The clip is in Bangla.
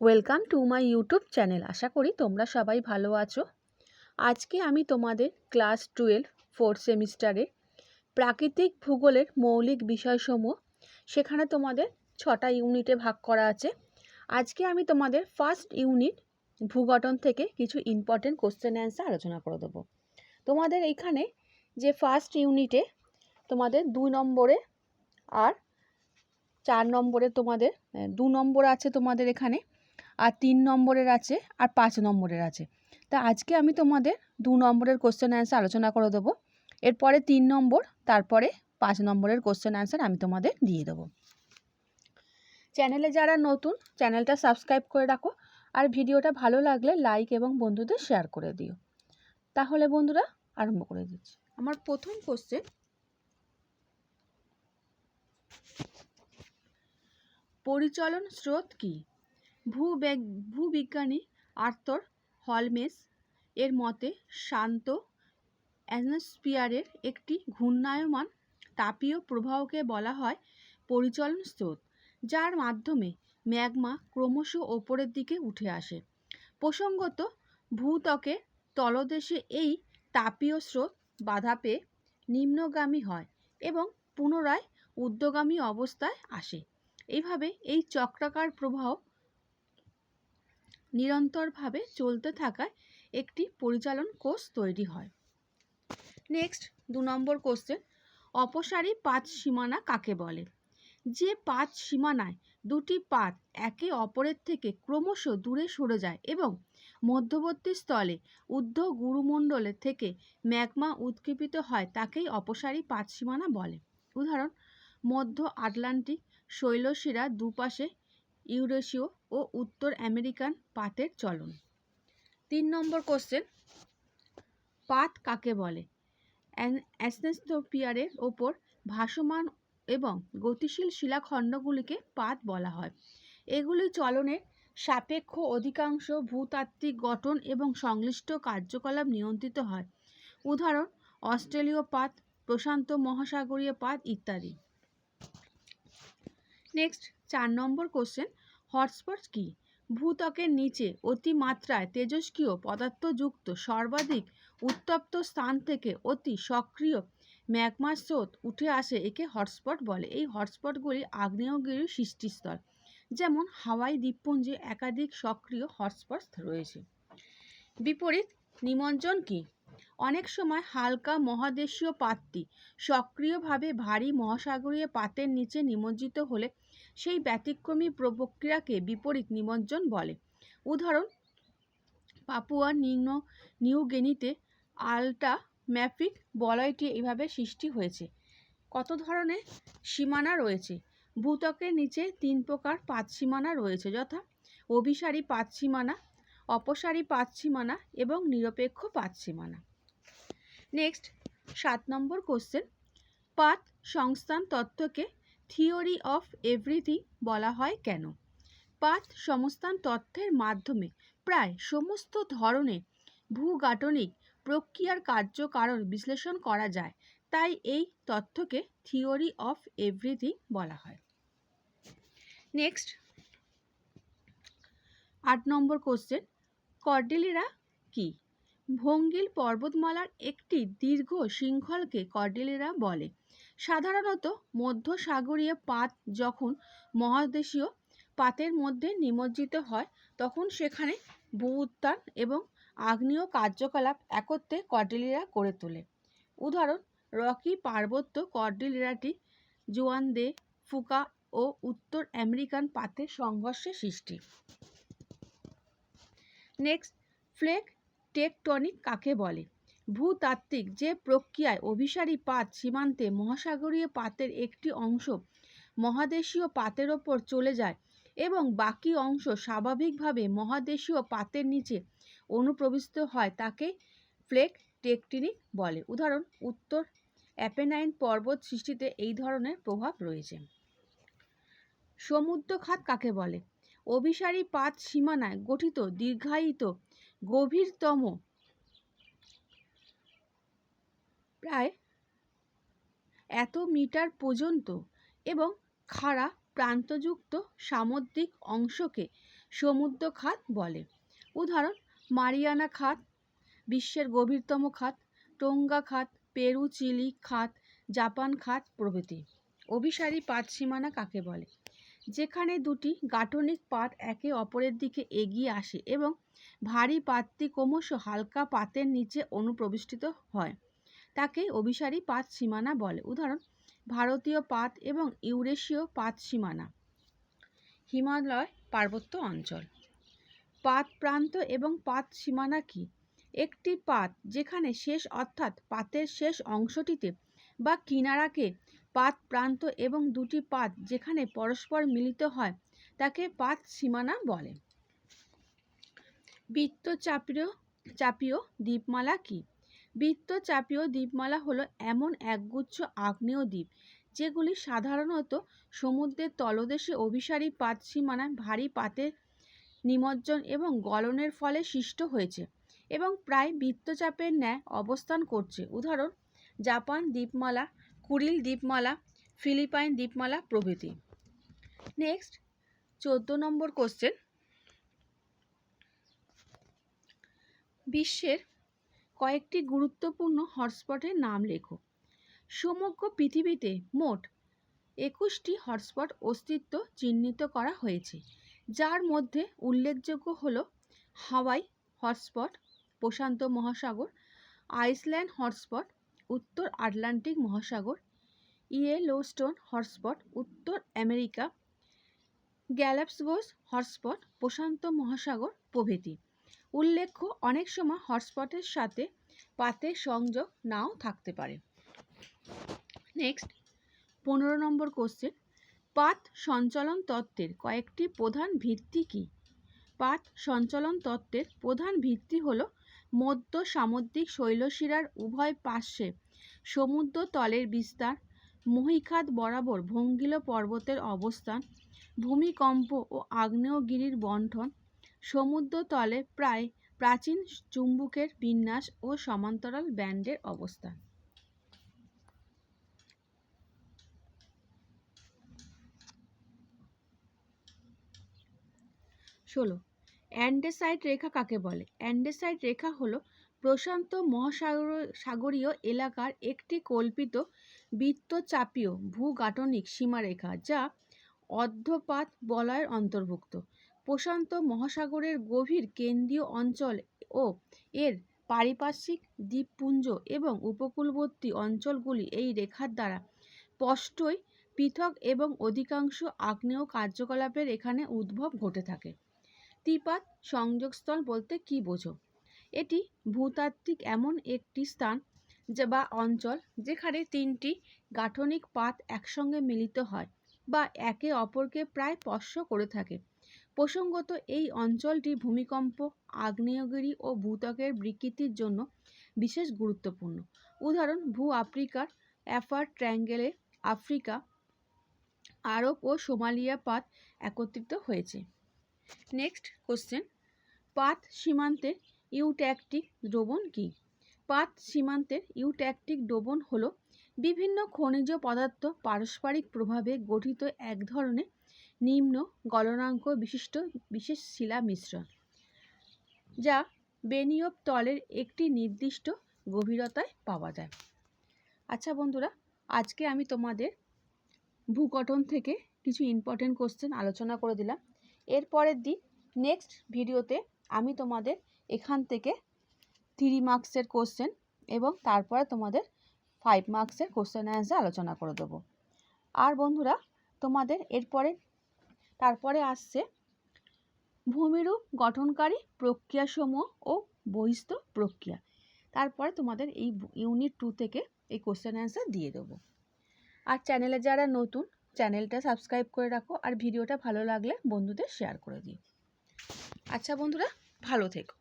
Welcome to my YouTube channel আশা করি তোমরা সবাই ভালো আছো। আজকে আমি তোমাদের ক্লাস টুয়েলভ, ফোর্থ সেমিস্টারে প্রাকৃতিক ভূগোলের মৌলিক বিষয়সমূহ সেখানে তোমাদের ছটা ইউনিটে ভাগ করা আছে। আজকে আমি তোমাদের ফার্স্ট ইউনিট ভূগঠন থেকে কিছু ইম্পর্টেন্ট কোশ্চেন অ্যান্সার আলোচনা করে দেবো। তোমাদের এইখানে যে ফার্স্ট ইউনিটে তোমাদের দুই নম্বরে আর চার নম্বরে তোমাদের দু নম্বর আছে তোমাদের এখানে। আর তিন নম্বরের আছে আর পাঁচ নম্বরের আছে। তা আজকে আমি তোমাদের দু নম্বরের কোশ্চেন অ্যান্সার আলোচনা করে দেবো। এরপরে তিন নম্বর, তারপরে পাঁচ নম্বরের কোশ্চেন অ্যান্সার আমি তোমাদের দিয়ে দেবো। চ্যানেলে যারা নতুন, চ্যানেলটা সাবস্ক্রাইব করে রাখো আর ভিডিওটা ভালো লাগলে লাইক এবং বন্ধুদের শেয়ার করে দিও। তাহলে বন্ধুরা, আরম্ভ করে দিচ্ছি। আমার প্রথম কোশ্চেন পরিচলন স্রোত কি? ভূবেগ, ভূবিজ্ঞানী আর্থর হলমেস এর মতে শান্ত অ্যাটমসফিয়ারের একটি ঘূর্ণায়মান তাপীয় প্রবাহকে বলা হয় পরিচলন স্রোত, যার মাধ্যমে ম্যাগমা ক্রমশ ওপরের দিকে উঠে আসে। প্রসঙ্গত ভূত্বকের তলদেশে এই তাপীয় স্রোত বাধা পেয়ে নিম্নগামী হয় এবং পুনরায় ঊর্ধ্বগামী অবস্থায় আসে। এইভাবে এই চক্রাকার প্রবাহ নিরন্তরভাবে চলতে থাকায় একটি পরিচালন কোষ তৈরি হয়। নেক্সট দু নম্বর কোশ্চেন অপসারী পাঁচ সীমানা কাকে বলে? যে পাঁচ সীমানায় দুটি পাত একে অপরের থেকে ক্রমশ দূরে সরে যায় এবং মধ্যবর্তী স্থলে উদ্ধ গুরুমণ্ডলে থেকে ম্যাগমা উৎক্ষেপিত হয় তাকেই অপসারী পাঁচ সীমানা বলে। উদাহরণ, মধ্য আটলান্টিক শৈলশিরা দুপাশে ইউরেশীয় ও উত্তর আমেরিকান পাতের চলন। তিন নম্বর কোশ্চেন পাত কাকে বলে? অ্যাসনেস্থোপিয়ারের ওপর ভাসমান এবং গতিশীল শিলাখণ্ডগুলিকে পাত বলা হয়। এগুলি চলনের সাপেক্ষ অধিকাংশ ভূতাত্ত্বিক গঠন এবং সংশ্লিষ্ট কার্যকলাপ নিয়ন্ত্রিত হয়। উদাহরণ, অস্ট্রেলীয় পাত, প্রশান্ত মহাসাগরীয় পাত ইত্যাদি। নেক্সট চার নম্বর কোশ্চেন হটস্পট কি? ভূত্বকের নিচে অতিমাত্রায় তেজস্ক্রিয় পদার্থযুক্ত সর্বাধিক উত্তপ্ত স্থান থেকে অতি সক্রিয় ম্যাগমা স্রোত উঠে আসে একে হটস্পট বলে। এই হটস্পটগুলি আগ্নেয়গিরির সৃষ্টিস্থল, যেমন হাওয়াই দ্বীপপুঞ্জে একাধিক সক্রিয় হটস্পট রয়েছে। বিপরীত, নিমজ্জন কি? অনেক সময় হালকা মহাদেশীয় পাতটি সক্রিয়ভাবে ভারী মহাসাগরীয় পাতের নিচে নিমজ্জিত হলে সেই ব্যতিক্রমী প্রক্রিয়াকে বিপরীত নিমজ্জন বলে। উদাহরণ, পাপুয়া নিম্ন নিউগিনিতে আলটা ম্যাফিক বলয়টি এভাবে সৃষ্টি হয়েছে। কত ধরনের সীমানা রয়েছে? ভূতকের নিচে তিন প্রকার পাত সীমানা রয়েছে, যথা অভিসারী পাত সীমানা, অপসারী পাত সীমানা এবং নিরপেক্ষ পাত সীমানা। নেক্সট সাত নম্বর কোশ্চেন পাত সংস্থান, তত্ত্বকে থিওরি অফ এভরিথিং বলা হয় কেন? পাত সংস্থান, তত্ত্বের মাধ্যমে প্রায় সমস্ত ধরনের ভূগাঠনিক প্রক্রিয়ার কার্যকারণ বিশ্লেষণ করা যায়। তাই এই তথ্যকে থিওরি অফ এভরিথিং বলা হয়। নেক্সট আট নম্বর কোশ্চেন কর্ডেলিরা কি? ভঙ্গিল পর্বতমালার একটি দীর্ঘ শৃঙ্খলকে কর্ডেলিরা বলে। সাধারণত মধ্যসাগরীয় পাত যখন মহাদেশীয় পাতের মধ্যে নিমজ্জিত হয়, তখন সেখানে ভূ উত্থান এবং আগ্নেয় কার্যকলাপ একত্রে কর্ডেলিরা করে তোলে। উদাহরণ, রকি পার্বত্য কর্ডেলিরাটি জোয়ান দে ফুকা ও উত্তর আমেরিকান পাতের সংঘর্ষে সৃষ্টি। নেক্সট, ফ্লেক টেকটনিক কাকে বলে? ভূতাত্ত্বিক যে প্রক্রিয়ায় অভিসারী পাত সীমান্তে মহাসাগরীয় পাতের একটি অংশ মহাদেশীয় পাতের ওপর চলে যায় এবং বাকি অংশ স্বাভাবিকভাবে মহাদেশীয় পাতের নিচে অনুপ্রবিষ্ট হয় তাকে ফ্লেক টেকটনিক বলে। উদাহরণ, উত্তর, অ্যাপেনাইন পর্বত সৃষ্টিতে এই ধরনের প্রভাব রয়েছে। সমুদ্রখাত কাকে বলে? অভিসারী পাত সীমানায় গঠিত দীর্ঘায়িত গভীরতম। প্রায় এত মিটার পর্যন্ত এবং খাড়া প্রান্তযুক্ত সামুদ্রিক অংশকে সমুদ্র খাত বলে। উদাহরণ, মারিয়ানা খাত, বিশ্বের গভীরতম খাত, টোঙ্গা খাত, পেরু, চিলি খাত, জাপান খাত প্রভৃতি। অভিসারী পাত সীমানা কাকে বলে? যেখানে দুটি গাঠনিক পাত একে অপরের দিকে এগিয়ে আসে এবং ভারী পাতটি ক্রমশ হালকা পাতের নিচে অনুপ্রবিষ্টিত হয়। তাকে অভিসারী পাত সীমানা বলে। উদাহরণ, ভারতীয় পাত এবং ইউরেশীয় পাত সীমানা। হিমালয় পার্বত্য অঞ্চল। পাত প্রান্ত এবং পাত সীমানা কি? একটি পাত যেখানে শেষ অর্থাৎ পাতের শেষ অংশটিতে বা কিনারাকে পাত প্রান্ত এবং দুটি পাত যেখানে পরস্পর মিলিত হয়, তাকে পাত সীমানা বলে। বৃত্তচাপীয়, চাপীয় দ্বীপমালা কি? বৃত্তচাপীয় দ্বীপমালা হলো এমন একগুচ্ছ আগ্নেয় দ্বীপ, যেগুলি সাধারণত সমুদ্রের তলদেশে অভিসারী পাত সীমানায় ভারী পাতের নিমজ্জন এবং গলনের ফলে সৃষ্ট হয়েছে এবং প্রায় বৃত্তচাপের ন্যায় অবস্থান করছে। উদাহরণ, জাপান দ্বীপমালা কুরিল দ্বীপমালা, ফিলিপাইন দ্বীপমালা প্রভৃতি। নেক্সট, চোদ্দ নম্বর কোশ্চেন। বিশ্বের কয়েকটি গুরুত্বপূর্ণ হটস্পটের নাম লেখো। সমগ্র পৃথিবীতে মোট একুশটি হটস্পট অস্তিত্ব চিহ্নিত করা হয়েছে, যার মধ্যে উল্লেখযোগ্য হল হাওয়াই হটস্পট, প্রশান্ত মহাসাগর, আইসল্যান্ড হটস্পট উত্তর আটলান্টিক মহাসাগর, ইয়েলোস্টোন হটস্পট, উত্তর আমেরিকা গ্যালাপসগোস হটস্পট, প্রশান্ত মহাসাগর প্রভৃতি। উল্লেখ্য, অনেক সময় হটস্পটের সাথে পাতের সংযোগ নাও থাকতে পারে। নেক্সট, পনেরো নম্বর কোশ্চেন। পাত সঞ্চালন তত্ত্বের কয়েকটি প্রধান ভিত্তি কী? পাত সঞ্চালন তত্ত্বের প্রধান ভিত্তি হল মধ্য সামুদ্রিক শৈলশিরার উভয় পার্শ্বে সমুদ্র তলের বিস্তার মহীখাত বরাবর ভঙ্গিল পর্বতের অবস্থান, ভূমিকম্প ও আগ্নেয়গিরির বন্ঠন সমুদ্র তলে প্রায় প্রাচীন চুম্বকের বিন্যাস ও সমান্তরাল ব্যান্ডের অবস্থান। ষোলো অ্যান্ডেসাইট রেখা কাকে বলে? অ্যান্ডেসাইট রেখা হলো প্রশান্ত মহাসাগর, সাগরীয় এলাকার একটি কল্পিত বৃত্তচাপীয় ভূগাঠনিক সীমারেখা যা অর্ধপাত বলয়ের অন্তর্ভুক্ত। প্রশান্ত মহাসাগরের গভীর কেন্দ্রীয় অঞ্চল ও এর পারিপার্শ্বিক দ্বীপপুঞ্জ এবং উপকূলবর্তী অঞ্চলগুলি এই রেখার দ্বারা স্পষ্টই পৃথক এবং অধিকাংশ আগ্নেয় কার্যকলাপের এখানে উদ্ভব ঘটে থাকে। ত্রিপাত সংযোগস্থল বলতে কি বোঝো? এটি ভূতাত্ত্বিক এমন একটি স্থান যা বা অঞ্চল যেখানে তিনটি গাঠনিক পাত একসঙ্গে মিলিত হয় বা একে অপরকে প্রায় স্পর্শ করে থাকে। প্রসঙ্গত, এই অঞ্চলটি ভূমিকম্প, আগ্নেয়গিরি ও ভূত্বকের বিকৃতির জন্য বিশেষ গুরুত্বপূর্ণ। উদাহরণ, ভূ আফ্রিকার অ্যাফার ট্র্যাঙ্গেলে আফ্রিকা, আরব ও সোমালিয়া পাত একত্রিত হয়েছে। নেক্সট কোশ্চেন পাত সীমান্তের ইউট্যাকটিক দ্রবণ কী? পাত সীমান্তের ইউট্যাকটিক দ্রবণ হল বিভিন্ন খনিজ পদার্থ পারস্পরিক প্রভাবে গঠিত এক ধরনের নিম্ন গলনাঙ্ক বিশিষ্ট বিশেষ শিলা মিশ্রণ, যা বেনিয়ব তলের একটি নির্দিষ্ট গভীরতায় পাওয়া যায়। আচ্ছা বন্ধুরা, আজকে আমি তোমাদের ভূগঠন থেকে কিছু ইম্পর্টেন্ট কোশ্চেন আলোচনা করে দিলাম। এরপরের দিন নেক্সট ভিডিওতে আমি তোমাদের এখান থেকে থ্রি মার্কসের কোশ্চেন এবং তারপরে তোমাদের ফাইভ মার্কসের কোশ্চেন অ্যান্সার আলোচনা করে দেবো। আর বন্ধুরা, তোমাদের এরপরে তারপরে আসছে ভূমিরূপ গঠনকারী প্রক্রিয়াসমূহ ও বহিস্থ প্রক্রিয়া। তারপরে তোমাদের এই ইউনিট টু থেকে এই কোশ্চেন অ্যান্সার দিয়ে দেবো। আর চ্যানেলে যারা নতুন চ্যানেলটা সাবস্ক্রাইব করে রাখো আর ভিডিওটা ভালো লাগলে বন্ধুদের শেয়ার করে দিও। আচ্ছা বন্ধুরা, ভালো থেকো।